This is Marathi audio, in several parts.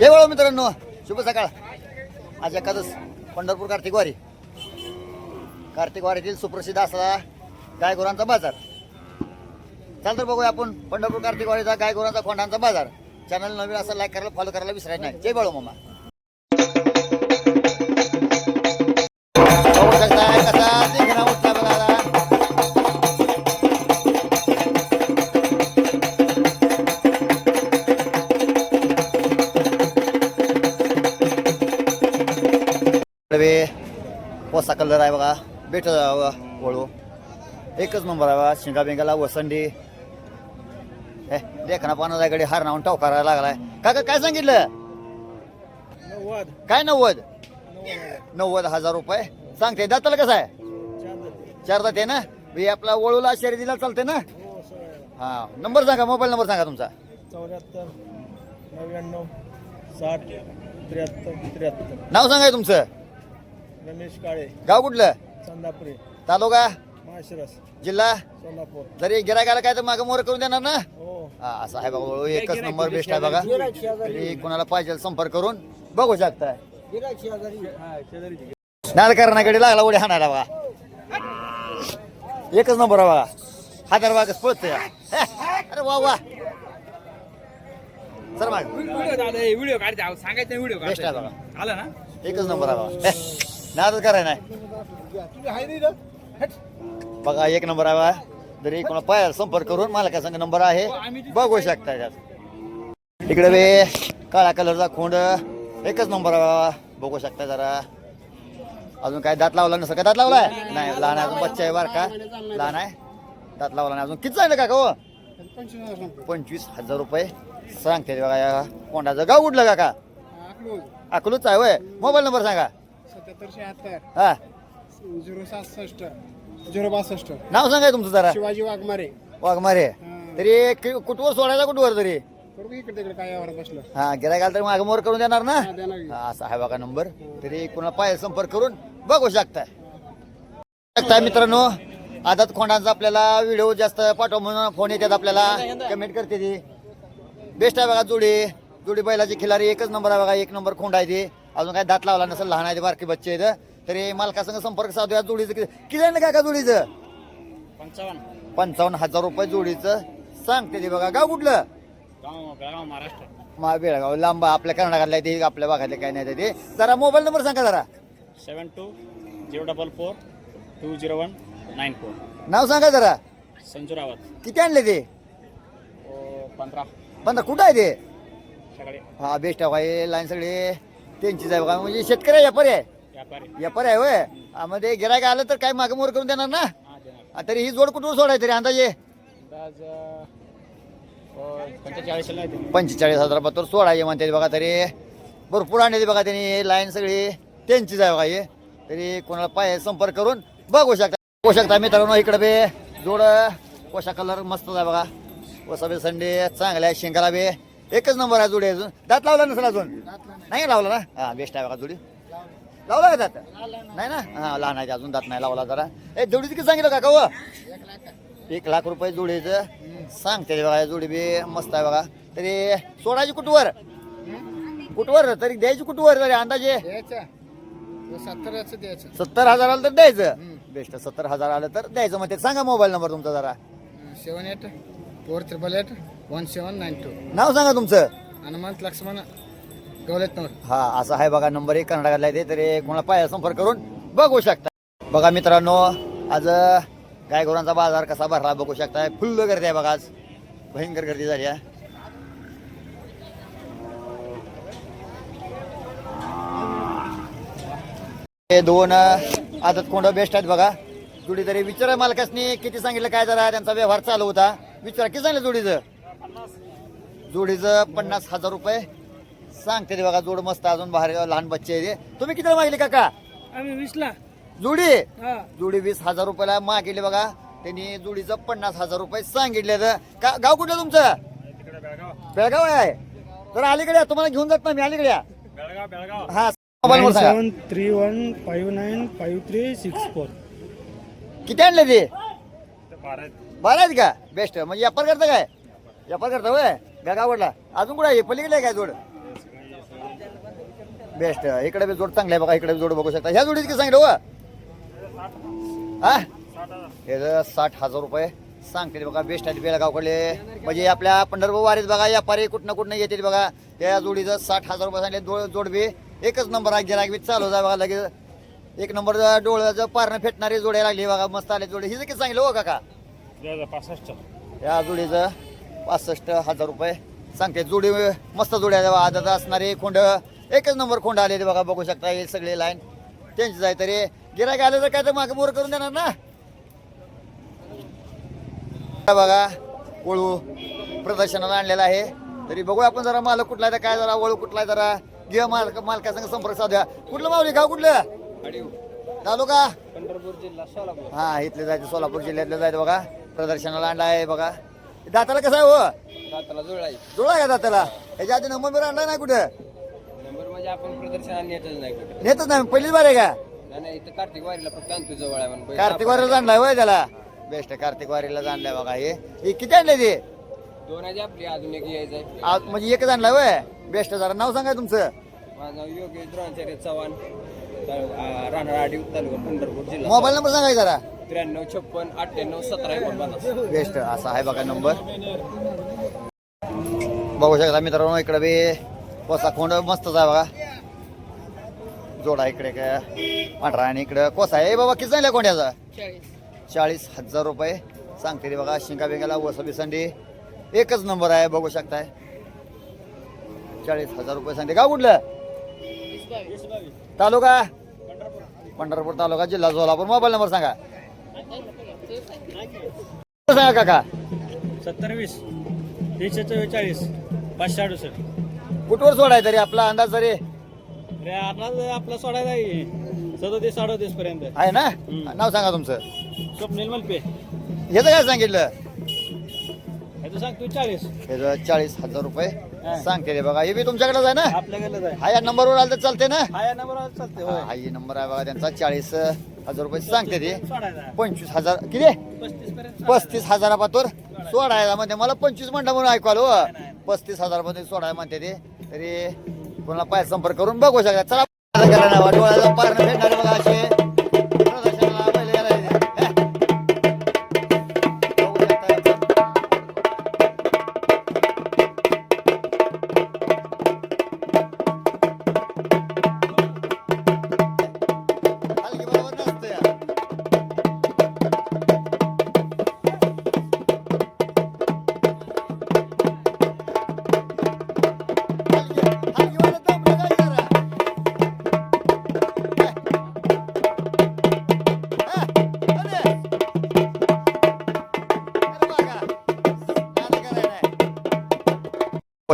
हे वळव मित्रांनो शुभ सकाळ. आज एखादंच पंढरपूर कार्तिक वारी. कार्तिक वारीतील सुप्रसिद्ध असलेला बाजार. चाल तर बघूया आपण पंढरपूर कार्तिक वारीचा गायगुरांचा खोंडांचा बाजार. चॅनल नवीन असं लाईक करायला फॉलो करायला विसरायचं नाही. जय बाळू मामा. कसा? इकडे पोसा कलर आहे बघा भेट वळू. एकच नंबर आहे बघा शिंगा बिंगाला वसंडी. हे देखना पानाचा कडे हार नावून टाव करायला लागलाय. काका काय सांगितलं? नव्वद. काय नव्वद? नव्वद. हजार रुपये. सांगते दाताला कसं आहे? चार दाते. ना? हे आपला वळूला शर्यतीला चालते ना? हा नंबर सांगा मोबाईल नंबर सांगा तुमचा. चौऱ्याहत्तर नव्याण्णव साठ त्र्याहत्तर त्र्याहत्तर. नाव सांगा तुमचं. रमेश काळे. गाव कुठलं? चंदापुरे. तालुका? माशिरस जिल्हा? सोलापूर. जरी गिरायकाला काय तर मागं मोर करून देणार ना? हो. हा असं आहे बघा एकच नंबर बेस्ट आहे बघा. तरी कोणाला पाहिजे संपर्क करून बघू शकताय नालकरणाकडे लागला उड्या हाणायला बघा. एकच नंबर आहे बघा. हजार बघा पळत अरे वा वा. सर माग. व्हिडिओ व्हिडिओ काढते. सांगायचं व्हिडिओ बेस्ट आहे बघा. आलं ना? एकच नंबर आहे बघा. नादच कराय नाही बघा एक नंबर आहे जरी कोणा पायाला संपर्क करून मला काय सांग नंबर आहे बघू शकता त्यात इकडे बे काळा कलरचा खोंड. एकच नंबर आहे बघू शकता जरा. अजून काय दात लावला नसं का? दात लावलाय? नाही लहान आहे अजून बच्चा आहे बार का लहान आहे. दात लावला नाही अजून. किती सांगितलं का हो? पंचवीस हजार रुपये सांगते बघा कोंडाचं गाव कुठलं काका? अकलूच आहे वय मोबाईल नंबर सांगा. हा. झिरो सहासष्ट झिरो बासष्ट. नाव सांगा तुमचं जरा. शिवाजी वाघमारे. वाघमारे. तरी कि- कुठवर सोडायचा कुठवर तरी? बरोबर इकडे तिकडे काय यावर बसलं. हा गिरायकाला तरी करून देणार ना? देणार की. हा असा आहे बघा नंबर. तरी कोणाला पाहिजे संपर्क करून बघू शकताय. शकताय मित्रांनो आदत खोंडांचा आपल्याला व्हिडिओ जास्त पाठव म्हणून फोन येतात आपल्याला. कमेंट करते ती. बेस्ट आहे बघा जोडी. जोडी बैलाची खिलारी एकच नंबर आहे बघा एक नंबर खोंड आहे ती. अजून काय दात लावला नसेल लहान आहे बारकी बच्चे आहेत. तरी मालकासंग संपर्क साधूया जोडीचं. किती किती आहे ना काका जोडीचं? पंचावन्न. पंचावन्न हजार रुपये जोडीचं. सांगते ते बघा. गाव कुठलं? गाव बेळगाव महाराष्ट्र. मा बेळगाव. लांब आपल्या कर्नाटकातल्या ते आपल्या भागातले काय नाही ते. जरा मोबाईल नंबर सांगा जरा. Seven two zero double four two zero one nine four. नाव सांगा जरा. संजू रावत. किती आणले ते? पंधरा. पंधरा. कुठं आहे ते? सगळे. हा बेस्ट आहे. भाई लाईन सगळे. त्यांचीच आहे बघा म्हणजे शेतकरी व्यापारी आहे. व्यापारी. आहे होय. हा, मध्ये गिरायक आलं तर काय मागं मोर करून देणार ना? हा हा, तरी ही जोड कुठून सोडाय तरी अंदाजे? ते. पंचेचाळीस हजार बहात्तर सोडायचे म्हणते बघा तरी. भरपूर आणले बघा त्यांनी लाईन सगळी. त्यांचीच आहे. बघा हे तरी कोणाला पाय संपर्क करून बघू शकता. बघू शकता मित्रांनो इकडे बे जोड. कोशा कलर मस्त आहे बघा. वसाबे संडे चांगला आहे शेंगाला बे. एकच नंबर आहे जोडी अजून. दात लावला नसेल अजून? नाही लावला ना? हा बेस्ट आहे बघा जोडी. लावला का दात? नाही ना? हा लहान आहे अजून दात नाही लावला जरा. ए जोडीचं किती सांगितलं काका हो? एक लाख रुपये जोडीचं. सांगते ते बघा जोडी बी मस्त आहे बघा. तरी सोडायची कुठवर? कुठवर? तरी द्यायची कुठवर तरी अंदाजे? सत्तर हजार आलं तर द्यायचं. बेस्ट सत्तर हजार आलं तर द्यायचं. मग ते सांगा मोबाईल नंबर तुमचा जरा. Seven eight four triple eight one seven nine two नाव सांगा तुमचं. हनुमंत लक्ष्मण हा असं आहे बघा नंबर एक कर्नाटकातला आहे ते तरी कोणाला पाहिजे संपर्क करून बघू शकता. बघा मित्रांनो आज गायगुरांचा बाजार कसा भरला बघू शकताय. फुल्ल गर्दी आहे बघा आज. भयंकर गर्दी झाली आहे. हे दोन आदत कोंड बेस्ट आहेत बघा. जोडी तरी विचारा मालकासनी किती सांगितलं काय जरा त्यांचा व्यवहार चालू होता. विचारा किती सांगितलं जोडीचं? जोडीचं पन्नास हजार रुपये. सांगते ते बघा जोड मस्त अजून बाहेर लहान बच्चे आहे ते. तुम्ही कितीला मागले काका? आम्ही विसला. जोडी? हा. जोडी वीस हजार रुपयाला मागितले बघा. त्यांनी जोडीचं पन्नास हजार रुपये सांगितले का गाव कुठलं तुमचं? बेळगाव आहे. तर अलीकडे या, तुम्हाला घेऊन जात ना मी अलीकडे या. हा मोबाईल वर सांगा. Three one five nine five three six four. किती आणले ते? बारा बरं आहेत का? बेस्ट. म्हणजे व्यापार करता काय? व्यापार करता होय? गागावडला अजून कुठे आहे? पलीकडे आहे काय जोड? बेस्ट. इकडे बी जोड चांगला आहे बघा. इकडे बी जोड बघू शकता. ह्या जोडीत किती सांगितलं हो? हा? हे साठ हजार रुपये सांगते बघा. बेस्ट आहेत बेळगावकडले. म्हणजे आपल्या पंढरपूर वारीत बघा व्यापारी कुठनं कुठनं येतील बघा. त्या जोडीचं साठ हजार रुपये सांगले जोड जोडबी एकच नंबर आहे. गिराक बी चालू आहे बघा लगेच. एक नंबर डोळ्याचं पारणं फेटणारी जोड्या लागली बघा. मस्त आले जोडे. हिचं किती सांगितलं हो काका? पासष्ट या जोडीचं. पासष्ट हजार रुपये. सांगते जोडी मस्त जोडी आहे. बघा आदत असणारे खोंड एकच नंबर खोंड आलेले बघा बघू शकता हे सगळे लाईन त्यांचीच आहे तरी. गिरायक आलं तर काय तर मागे मोर करून देणार ना? बघा वळू प्रदर्शनाला आणलेला आहे. तरी बघू आपण जरा मालक कुठला आहे तर काय जरा वळू कुठला आहे जरा. घे मालक मालकासंग संपर्क साधूया. कुठलं माऊली गाव कुठलं? तालुका? पंढरपूर जिल्हा सोलापूर. हा इथले जायचं सोलापूर जिल्ह्यातलं जायचं बघा. प्रदर्शनाला आणला आहे बघा. दाताला कसं आहे हो? दाताला जुळा का दाताला? याच्या आधी नंबर बिर आणला नाही कुठं? नंबर म्हणजे आपण प्रदर्शनाला नेतच नाही कुठे. नेतच नाही. पहिलीच बार आहे का? नाही, नाही इथं कार्तिक वारीला फक्त आणतो जवळ आहे म्हणून. कार्तिक वारीला आणलाय होय त्याला? बेस्ट कार्तिक वारीला आणलाय बघा हे. हे किती आणले ते? दोन आहे आपली अजून एक यायचं आहे. आज म्हणजे एकच आणलाय होय? बेस्ट जरा नाव सांगा तुमचं. माझं नाव योगेश द्रोणाचार्य चव्हाण राहणार आडिव तालुका पंढरपूर जिल्हा. मोबाईल नंबर सांगा जरा. त्र्याण्णव छप्पन अठ्ठ्याण्णव सतरा एकोणपन्नास बेस्ट असा आहे बघा नंबर. बघू शकता मित्रांनो इकडे बी कोसा खोंड मस्तच आहे बघा. जोडा इकडे काय पांढरा आणि इकडे कोसा आहे. बाबा किती झाल्या कोंड्याचा चाळीस. हजार रुपये सांगते ते बघा शिंका बिंगाला वसबी संडी एकच नंबर आहे बघू शकताय. चाळीस हजार रुपये सांगते. गाव कुठलं? तालुका? पंढरपूर तालुका जिल्हा सोलापूर. मोबाईल नंबर सांगा. सांगा काका सत्तर वीस तीनशे चव्वेचाळीस पाचशे अडुसष्ट कुठवर सोडाय तरी आपला अंदाज तरी अरे आपला आपला सोडायला आहे सदोतीस अडोतीस पर्यंत आहे ना. नाव सांगा तुमचं स्वप्नील मलपे ह्याचं काय सांगितलं हे तू सांग तू चाळीस ह्याचं चाळीस हजार रुपये हा. सांगते रे बघा हे बी तुमच्याकडेच आहे ना आपल्याकडे आहे हा या नंबरवर आलं तर चालते ना हा या नंबरवर चालते होय हा ही नंबर आहे बघा त्यांचा चाळीस हजार रुपये सांगते ते. पंचवीस हजार. किती? पस्तीस पर्यंत सोडायला म्हणते मला पंचवीस म्हणता म्हणून ऐकू आलो. हो. पस्तीस हजारामध्ये सोडायला म्हणते ते. तरी कोणाला पाय संपर्क करून बघू शकता. चला. डोळ्याला पारणं भेटणार बघा असे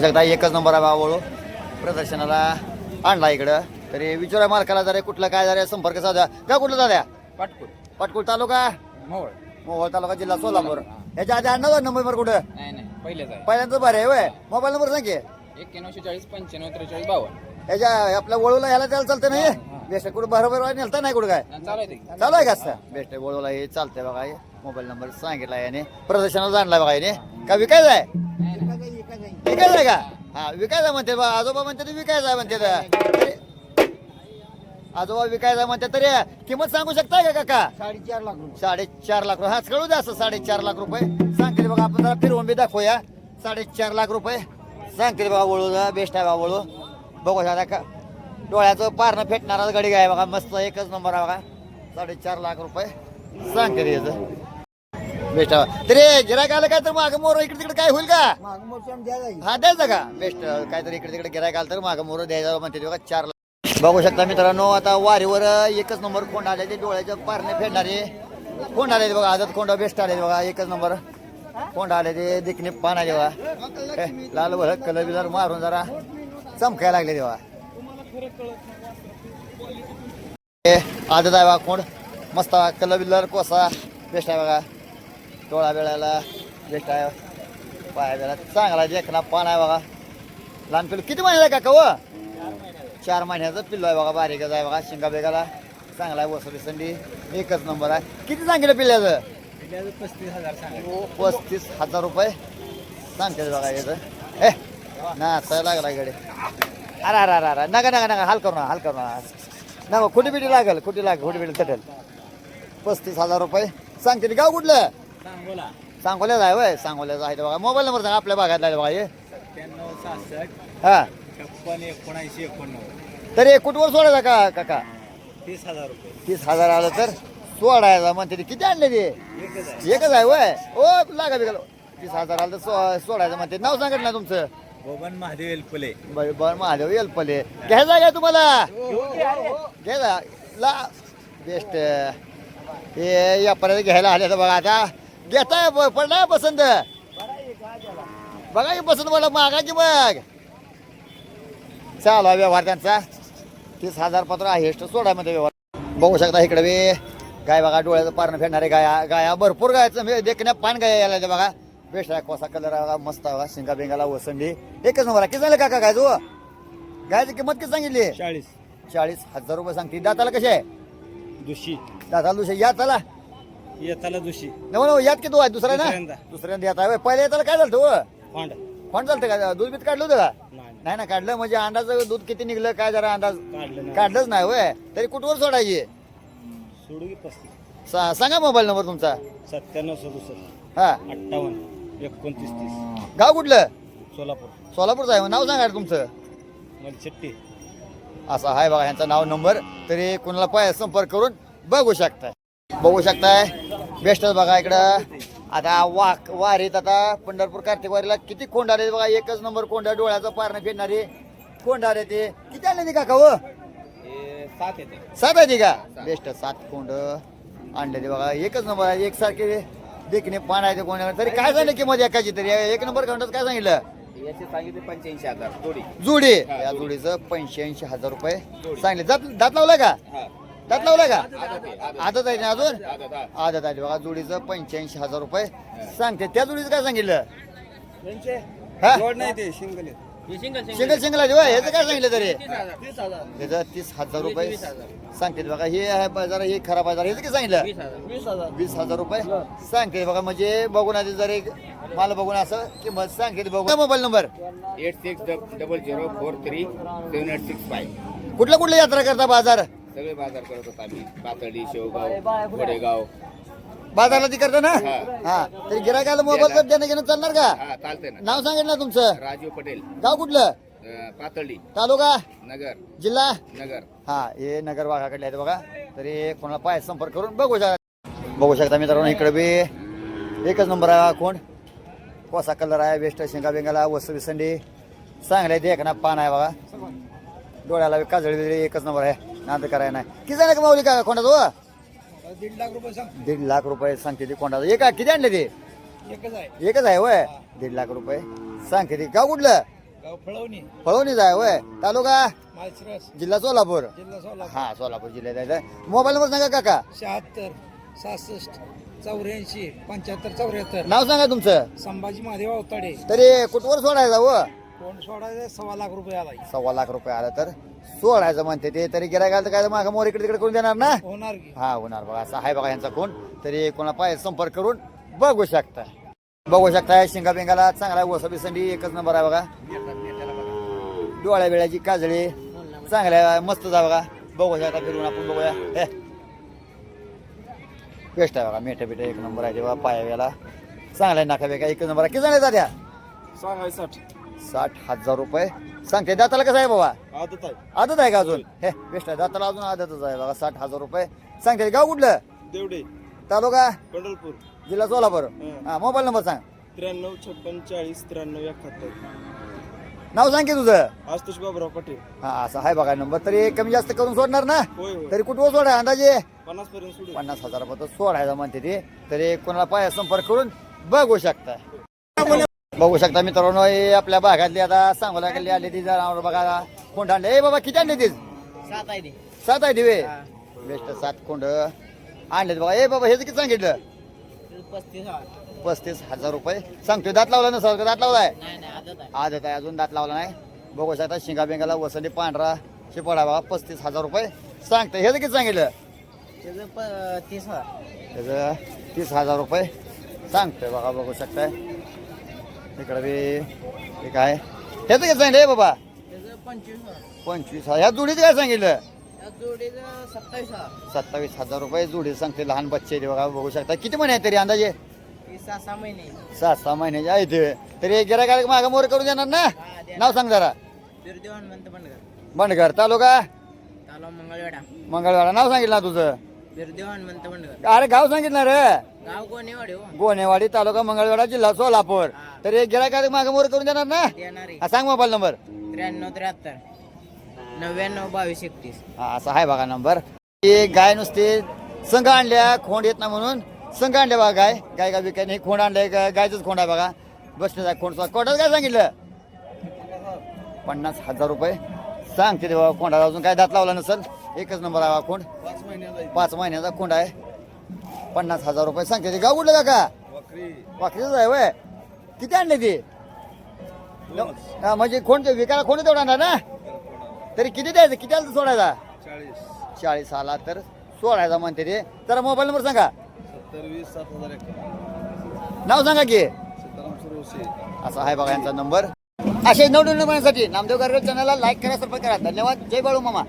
शकता एकच नंबर आहे बाबा प्रदर्शनाला आणला इकडं. तरी विचारा मालकाला जरा कुठलं काय जरा संपर्क साधा का कुठलं दाद्या पाटपूर पाटकुळ तालुका? मोहोळ. मोहोळ तालुका जिल्हा सोलापूर. याच्या आधी आणला नंबर कुठं? नाही नाही. पहिलेच आहे. पहिल्यांदा बरं आहे वय मोबाईल नंबर सांगे एक्क्याण्णवशे चाळीस पंच्याण्णव त्रेचाळीस बावन्न. याच्या आपल्या वळूला ह्याला त्याला चालतं नाही? बेस्ट कुठं बरोबर नेलता नाही कुठं काय? चालू आहे ते. चालू आहे का असं? बेस्ट वळूला हे चालतंय बघा मोबाईल नंबर सांगितला याने. प्रदर्शनाला जाणला बघा याने. का विकायचा आहे? विकायचा आहे का? हा विकायचा म्हणते बा. आजोबा म्हणते विकायचा म्हणते तर. आजोबा विकायचा म्हणते तरी. किंमत सांगू शकताय का काका? साडेचार लाख रुपये. साडेचार लाख रुपये. हा कळू द्या असं साडेचार लाख रुपये. सांगते बघा आपण जरा फिरवून बी दाखवूया. साडेचार लाख रुपये. सांगते बघा वळू बेस्ट आहे बघा वळू. बघू शकता का डोळ्याचं पारणं फेटणारा गडी आहे बघा मस्त एकच नंबर आहे बघा. साडेचार लाख रुपये. सांगते रे याचं बेस्ट तरी गिरायक आलं काय तर मागं मोर इकडे तिकडे काय होईल का? हा द्यायचं का? बेस्ट काहीतरी इकडे तिकडे गिरायक आलं तर मागं मोर द्यायचं म्हणते बघा चार लाख. बघू शकता मित्रांनो आता वारीवर एकच नंबर कोंड आले ते डोळ्याचे पारणे फेडणारे. कोंड आले बघा आदत कोंड बेस्ट आले बघा एकच नंबर. कोंड आले ते देखणे पान आले बघा. हे, लाल भर कलर बिलर मारून जरा चमकायला लागले तेव्हा. हे आदत आहे बघा कोंड मस्त कलर बिलर कोसा बेस्ट आहे बघा. डोळा बेळाला बेस्ट आहे पाया बेळा. चांगला देखना पान आहे बघा. लहान पिल्लू किती महिन्याचा आहे काका व चार महिन्याचं पिल्लू आहे बघा बारीकच आहे बघा शिंगा बेगाला. चांगला आहे वसुली संडी एकच नंबर आहे. किती सांगितलं पिल्ल्याचं? पस्तीस हजार सांगा पस्तीस हजार रुपये. सांगते बघा याचं. ए नाचायला लागला इकडे. अरे अरे अरे अरे नका नका नका हाल करू नका हाल करू नका. नका खुटी बिटी लागेल खुटी लागेल खुटी बिटी तटेल. पस्तीस हजार रुपये. सांगते गाव कुठलं? सांगोला. सांगोल्याचं आहे वय सांगोल्याचं आहे बघा. मोबाईल नंबर सांगा आपल्या भागात आहे बघा हे. सत्त्याण्णव सहासष्ट हा. छप्पन एकोणऐंशी एकोणनव्वद. तरी कुठवर सोडायचा का काका? तीस हजार रुपये. तीस हजार आलं तर सोडायचा म्हणते ते. किती आणले ते? एकच आहे. वय ओ लागा बिगा तीस हजार आलं तर सो- सोडायचं म्हणते. नाव सांगत ना तुमचं. बबन महादेव एलपले. बर महादेव येलपले घ्यायचा काय तुम्हाला? घ्यायचा. ला बेस्ट. हे यापर्यंत घ्यायला आले तर बघा आता. घेताय प- पडला पसंत. बघा की पसंत पडला मागायची मग. चालू आहे व्यवहार त्यांचा. तीस हजार पत्र आहे सोडा मध्ये व्यवहार. बघू शकता इकडे बी. गाय बघा डोळ्याचं पारणं फेडणारे गाया गाया भरपूर गायचं. देखण्या पान गाय यायला ते बघा. बेस्ट आहे कोसा कलर बघा मस्त बघा. शिंगा बिंगाला वसंडी एकच नंबर. किती झालं काका काय जो गायची किंमत किती सांगितली? चाळीस. चाळीस हजार रुपये सांगते दाताला कशी आहे? दुशी दाताला दुसरी. यात आला येताला दुशी नव नव यात किती आहे दुसरा ना दुसऱ्यांदा. दुसऱ्यांदा यात आहे होय. पहिल्या येताला काय झालं हो फांड चालतं का? दूध बीत काढलं होतं का? नाही नाही. ना काढलं. म्हणजे अंदाज दूध किती निघलं काय जरा अंदाज? काढलं नाही. काढलंच नाही होय. तरी कुठवर सोडायची? सोडू की पस्तीस. सा- सांगा मोबाईल नंबर तुमचा. सत्त्याण्णव सदुसष्ट. हा. अठ्ठावन्न. एकोणतीस तीस. गाव कुठलं? सोलापूर. सोलापूरचं आहे. नाव सांगा तुमचं. मलचट्टी असं आहे बघा यांचं नाव नंबर. तरी कोणाला पाय संपर्क करून बघू शकताय. बघू शकताय. बेस्टच बघा इकडं. आता वाक वारीत आता पंढरपूर कार्तिक वारीला किती कोंड आले बघा. एकच नंबर कोंड डोळ्याचं पारणं फिरणारे कोंड आले ते. किती आले ते काका हो? हे सात येते सात आहे ती का? बेस्ट सात कोंड आणले ते बघा. एकच नंबर आहे. एकसारखे देखणे पान आहे ते कोण तरी काय झालं किंमत एकाची तरी? एक नंबर खंडात काय सांगितलं? याचे सांगितले पंच्याऐंशी हजार. जोडी. जुडी. या जुडीचं पंच्याऐंशी हजार रुपये सांगले दात दात लावलाय का? दात लावलाय का? आदत आहे, ना अजून? आदत, आहे. बघा जुडीचं पंच्याऐंशी हजार रुपये सांगते. त्या जुडीचं काय सांगितलं? हा? जोड नाही ते सिंगल सिंगल सिंगल आहे होय. ह्याचं काय सांगितलं तरी? तीस हजार. त्याचं तीस हजार रुपये सांगते. बघा हे आहे बाजार हे खराब बाजार. ह्याचं काय सांगितलं? वीस हजार. वीस हजार. रुपये सांगते. बघा म्हणजे बघून आधी जर एक मला बघून असं किंमत सांगते बघू mobile number? Eight six double zero four three seven eight six five कुठल्या कुठल्या यात्रा करता बाजार? सगळे बाजार करत होतो आम्ही. पातळी शेवगाव गोडेगाव बाजारला ती करता ना? हा. तरी गिरायकाला मोबाईल तर देणं घेणं चालणार का? हा चालतंय ना. नाव सांगितलं ना तुमचं? राजीव पटेल. गाव कुठलं? अं, पातळी. तालुका? नगर. जिल्हा? नगर. हा हे नगर भागाकडले आहेत बघा. तरी कोणाला पाय संपर्क करून बघू शकता. बघू शकता मित्रांनो इकडे बी एकच नंबर आहे हा कोण. कोसा कलर आहे वेस्ट शेंगा बेंगाला वस्तू विसंडी. चांगले ते ना पान आहे बघा. डोळ्याला बी काजळी बिजळी एकच नंबर आहे. नांद करायला नाही. किती झालं का माऊली का कोणाचं दीड लाख रुपये सांग दीड लाख रुपये सांगते ती कोणाचं एक किती आणले ते? एकच आहे. एकच आहे दीड लाख रुपये सांगते ती. गाव कुठलं? गाव फळवणी. पळवणीच आहे होय तालुका? माळशिरस. जिल्हा सोलापूर. जिल्हा सोलापूर. हा सोलापूर जिल्ह्यात आहे. मोबाईल नंबर सांगा काका. शहात्तर सहासष्ट चौऱ्याऐंशी पंच्याहत्तर चौऱ्याहत्तर. नाव सांगा तुमचं. संभाजी महादेव अवताडे. तरी कुठवर सोडायचं हो कोण सोडायचं सव्वा लाख रुपये आला सव्वा लाख रुपये आलं तर सोडायचं म्हणते ते. तरी गिराय घालतं काय मागं मोर इकडे तिकडे करून देणार ना? होणार की. हा होणार बघा. असं आहे बघा यांचा कोण तरी कोणा पाय संपर्क करून बघू शकता. बघू शकताय शिंगा बिंगाला चांगला वसबी संडी एकच नंबर आहे बघा. डोळ्या बिळ्याची काजळी चांगल्या मस्त जा बघा. बघू शकता फिरून आपण बघूया. हे. बेस्ट आहे बघा. मेठ्या बिठ्या एक नंबर आहे ते बघा पाया वेळेला चांगला आहे. नाका बेका एकच नंबर आहे किती जण जात्या सांगाय साठ हजार रुपये. सांगते दाताला कसं आहे बाबा? आदत आहे. आदत आहे का अजून? हे बेस्ट आहे. दाताला अजून आदतच आहे बघा साठ हजार रुपये. सांगते गाव कुठलं? देवडे. तालुका? पंढरपूर. जिल्हा सोलापूर. हं. मोबाईल नंबर सांग. त्र्याण्णव छप्पन चाळीस त्र्याण्णव एकाहत्तर. नाव सांग की तुझं. आस्तुष बाबराव पाटील. हा असं आहे बघा नंबर. तरी कमी जास्त करून सोडणार ना? होय होय. तरी कुठं सोडा अंदाजे? पन्नास पर्यंत सोडू पन्नास हजारापर्यंत सोडायचं म्हणते ते. तरी कोणाला पाया संपर्क करून बघू शकता. बघू शकता मित्रांनो हे आपल्या भागातली आता सांगोला गेली आली ती जरा बघा. कोंड आणले. ए बाबा किती आणले ती सात आहे सात आहे दिवे बेस्ट सात कोंड आणलेत बघा. ए बाबा हेच किती सांगितलं? पस्तीस हजार. रुपये. सांगतोय दात लावला नसला का? दात लावलाय? आदत आहे. अजून दात लावला नाही. बघू शकता शिंगा बिंगाला वसंती पांढरा शिपडा बघा पस्तीस हजार रुपये. सांगतोय हेच किती सांगितलं? त्याचं तीस हजार रुपये. सांगतोय बघा बघू शकताय. इकडे हे काय? ह्याचं किती सांगितलं हे बाबा? पंचवीस ह्या जोडीचं काय सांगितलं? सत्तावीस हजार. सत्तावीस हजार रुपये जोडी सांगते लहान बच्चे ते बघा बघू शकता. किती महिने आहेत तरी अंदाजे? सहा सहा महिने. सहा सहा महिन्याचे आहे ते तरी गिरायक मागं मोर करून देणार ना? नाव सांग जरा. बिरदेवान म्हणतं बंडगर बंडगर तालुका? तालुका मंगळवेढा. मंगळवार नाव सांगितलं ना तुझं? अरे गाव सांगितलं रे. हो. गोनेवाडी तालुका मंगळवेढा जिल्हा सोलापूर. तर एक गिरायक मागं मोर करून देणार ना? देणारी हा सांग मोबाईल नंबर. त्र्याण्णव त्र्याहत्तर. नव्याण्णव बावीस एकतीस. हा असा आहे बघा नंबर. ही गाय नुसती संघ आणल्या खोंड येत ना म्हणून. संघ आणल्या बघा गाय. गाय का विकाय नाही खोंड आणलंय गा- गायचंच खोंड आहे बघा. बसण्याचा खोंड कोणाच काय सांगितलं? पन्नास हजार रुपये. सांगते ते बाबा खोंडाला अजून काय दात लावला नसेल? एकच नंबर आहे खोंड. पाच महिन्याचा पाच महिन्याचा खोंड आहे. पन्नास हजार रुपये सांगते ते. गाव कुठलं का वाकरीच आहे वय. किती आणले ते? हा म्हणजे खोंड विकायला खोंड तेवढा ना? तरी किती द्यायचं? किती आलं सोडायचा? चाळीस. आला तर सोळायचा म्हणते ते. जरा मोबाईल नंबर सांगा. नाव सांगा की. असा आहे बघा यांचा नंबर. असे नवनवीन नंबरसाठी नामदेव गारवे चॅनलला लाईक करा सबस्क्राईब करा. धन्यवाद. जय बाळू मामा.